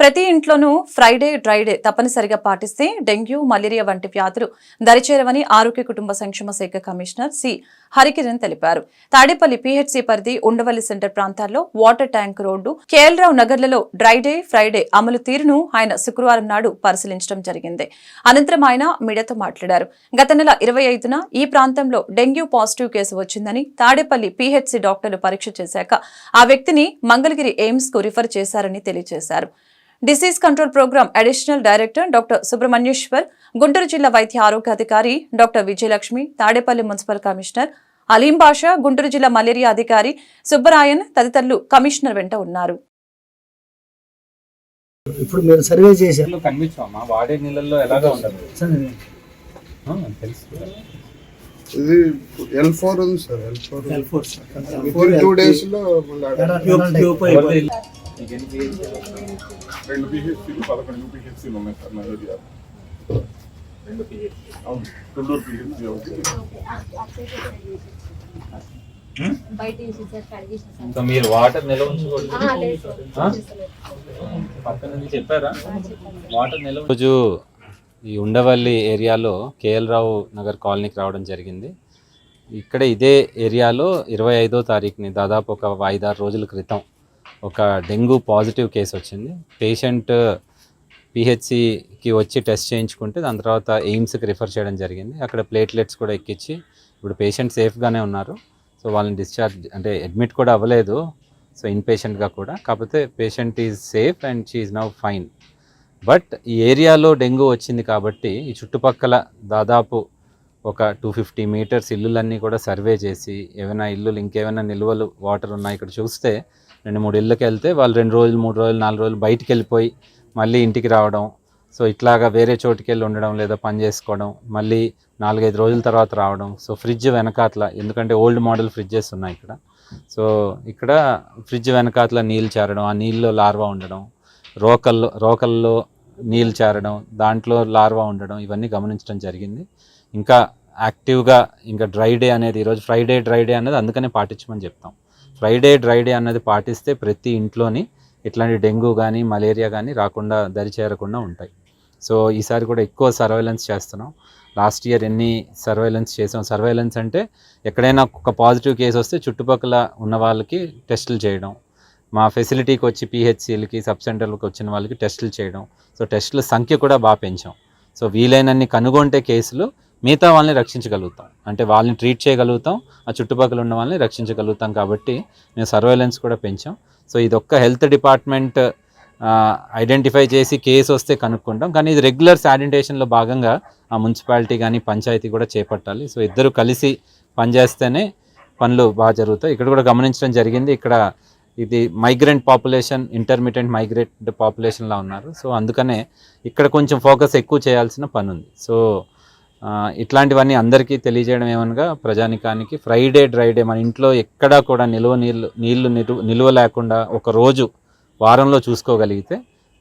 ప్రతి ఇంట్లోనూ Friday dry day తప్పనిసరిగా పాటిస్తే డెంగ్యూ మలేరియా వంటి వ్యాధులు దరిచేరవని ఆరోగ్య కుటుంబ సంక్షేమ శాఖ కమిషనర్ సి. హరికిరణ్ తెలిపారు. తాడేపల్లి పిహెచ్సి పరిధి ఉండవల్లి సెంటర్ ప్రాంతాల్లో water tank road కేఎల్రావు నగర్లలో dry day Friday అమలు తీరును ఆయన శుక్రవారం నాడు పరిశీలించడం జరిగింది. అనంతరం ఆయన మీడియాతో మాట్లాడారు. గత నెల ఇరవై ఐదున ఈ ప్రాంతంలో డెంగ్యూ పాజిటివ్ కేసు వచ్చిందని తాడేపల్లి పీహెచ్సీ డాక్టర్లు పరీక్ష చేశాక ఆ వ్యక్తిని మంగళగిరి ఎయిమ్స్కు రిఫర్ చేశారని తెలియజేశారు. Disease control programme additional director doctor Subrahmanyeshwar Guntur జిల్లా వైద్య ఆరోగ్య అధికారి doctor Vijayalakshmi Tadepalli municipal commissioner Aleem Basha Guntur జిల్లా మలేరియా అధికారి సుబ్బరాయన్ తదితరులు కమిషనర్ వెంట ఉన్నారు. ఇప్పుడు మీరు సర్వే చేశారు. వాడే నీళ్ళల్లో ఎలాగా ఉండదు సార్ ఆ, తెలుసు. ఇది ఎల్ ఫోర్ ఉంది sir L four L. Four two డేస్లో రెండు పిహెచ్సీలు పదకొండు యూపీహెచ్సీలు ఉన్నాయి సార్ నా ఏరియా అవును తుళ్ళూరు పిహెచ్సీ ఒకటి మీరు వాటర్ నిల్వ ఉంచుకోండి చెప్పారా. వాటర్ నిల్వ రోజు ఈ ఉండవల్లి ఏరియాలో కేఎల్ రావు నగర్ కాలనీకి రావడం జరిగింది ఇక్కడ ఇదే ఏరియాలో ఇరవై ఐదో తారీఖుని దాదాపు ఒక ఐదారు రోజుల క్రితం ఒక డెంగ్యూ పాజిటివ్ కేసు వచ్చింది. పేషెంట్ పిహెచ్సికి వచ్చి టెస్ట్ చేయించుకుంటే దాని తర్వాత ఎయిమ్స్కి రిఫర్ చేయడం జరిగింది. అక్కడ ప్లేట్లెట్స్ కూడా ఎక్కించి ఇప్పుడు పేషెంట్ సేఫ్గానే ఉన్నారు. సో వాళ్ళని డిశ్చార్జ్ అంటే అడ్మిట్ కూడా అవ్వలేదు. సో ఇన్ పేషెంట్గా కూడా. కాకపోతే patient is safe and she is now fine. But ఈ ఏరియాలో డెంగ్యూ వచ్చింది కాబట్టి ఈ చుట్టుపక్కల దాదాపు ఒక టూ ఫిఫ్టీ మీటర్స్ ఇల్లులన్నీ కూడా సర్వే చేసి ఏమైనా ఇల్లులు ఇంకేమైనా నిల్వలు వాటర్ ఉన్నాయి ఇక్కడ చూస్తే రెండు మూడు ఇళ్ళకి వెళ్తే వాళ్ళు రెండు రోజులు మూడు రోజులు నాలుగు రోజులు బయటికి వెళ్ళిపోయి మళ్ళీ ఇంటికి రావడం. సో ఇట్లాగా వేరే చోటుకి వెళ్ళి ఉండడం లేదా పని చేసుకోవడం మళ్ళీ నాలుగైదు రోజుల తర్వాత రావడం. సో ఫ్రిడ్జ్ వెనకాతల ఎందుకంటే ఓల్డ్ మోడల్ ఫ్రిడ్జెస్ ఉన్నాయి ఇక్కడ. సో ఇక్కడ ఫ్రిడ్జ్ వెనకాతల నీళ్ళు చేరడం ఆ నీళ్ళలో లార్వా ఉండడం రోకల్లో రోకల్లో నీళ్ళు చేరడం దాంట్లో లార్వా ఉండడం ఇవన్నీ గమనించడం జరిగింది. ఇంకా యాక్టివ్గా ఇంకా డ్రై డే అనేది ఈరోజు ఫ్రైడే డ్రై డే అనేది అందుకనే పాటించమని చెప్తాం. ఫ్రైడే డ్రై డే అనేది పాటిస్తే ప్రతి ఇంట్లోని ఇట్లాంటి డెంగ్యూ కానీ మలేరియా కానీ రాకుండా దరి చేరకుండా ఉంటాయి. సో ఈసారి కూడా ఎక్కువ సర్వైలెన్స్ చేస్తున్నాం. లాస్ట్ ఇయర్ ఎన్ని సర్వైలెన్స్ చేసాం? సర్వైలెన్స్ అంటే ఎక్కడైనా ఒక పాజిటివ్ కేసు వస్తే చుట్టుపక్కల ఉన్న వాళ్ళకి టెస్టులు చేయడం. మా ఫెసిలిటీకి వచ్చి పిహెచ్సిలకి సబ్ సెంటర్లకు వచ్చిన వాళ్ళకి టెస్టులు చేయడం. సో టెస్టుల సంఖ్య కూడా బాగా పెంచాం. సో వీలైనన్ని కనుగొంటే కేసులు మిగతా వాళ్ళని రక్షించగలుగుతాం. అంటే వాళ్ళని ట్రీట్ చేయగలుగుతాం. ఆ చుట్టుపక్కల ఉన్న వాళ్ళని రక్షించగలుగుతాం కాబట్టి మేము సర్వేలెన్స్ కూడా పెంచాం. సో ఇది ఒక్క హెల్త్ డిపార్ట్మెంట్ ఐడెంటిఫై చేసి కేసు వస్తే కనుక్కుంటాం. కానీ ఇది రెగ్యులర్ శానిటేషన్లో భాగంగా ఆ మున్సిపాలిటీ కానీ పంచాయతీ కూడా చేపట్టాలి. సో ఇద్దరు కలిసి పనిచేస్తేనే పనులు బాగా జరుగుతాయి. ఇక్కడ కూడా గమనించడం జరిగింది. ఇక్కడ ఇది మైగ్రెంట్ పాపులేషన్ ఇంటర్మీడియట్ మైగ్రేట్ పాపులేషన్లా ఉన్నారు. సో అందుకనే ఇక్కడ కొంచెం ఫోకస్ ఎక్కువ చేయాల్సిన పని ఉంది సో ఇట్లాంటివన్నీ అందరికీ తెలియజేయడం ఏమనగా ప్రజానికానికి ఫ్రైడే డ్రైడే మన ఇంట్లో ఎక్కడా కూడా నిల్వ నీళ్ళు నీళ్ళు నిల్వ లేకుండా ఒక రోజు వారంలో చూసుకోగలిగితే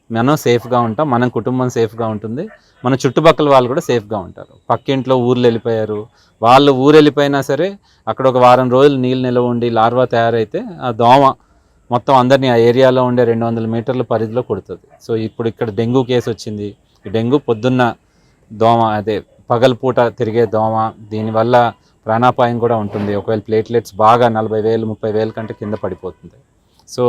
మనం సేఫ్గా ఉంటాం మన కుటుంబం సేఫ్గా ఉంటుంది. మన చుట్టుపక్కల వాళ్ళు కూడా సేఫ్గా ఉంటారు. పక్కింట్లో ఊర్లు వెళ్ళిపోయారు. వాళ్ళు ఊరు వెళ్ళిపోయినా సరే అక్కడ ఒక వారం రోజులు నీళ్ళు నిల్వ ఉండి లార్వా తయారైతే ఆ దోమ మొత్తం అందరినీ ఆ ఏరియాలో ఉండే రెండు వందల మీటర్ల పరిధిలో కొడుతుంది. సో ఇప్పుడు ఇక్కడ డెంగ్యూ కేసు వచ్చింది. ఈ డెంగ్యూ పొద్దున్న దోమ అదే పగలపూట తిరిగే దోమ దీనివల్ల ప్రాణాపాయం కూడా ఉంటుంది. ఒకవేళ ప్లేట్లెట్స్ బాగా నలభై వేలు ముప్పై వేల కంటే కింద పడిపోతుంది. సో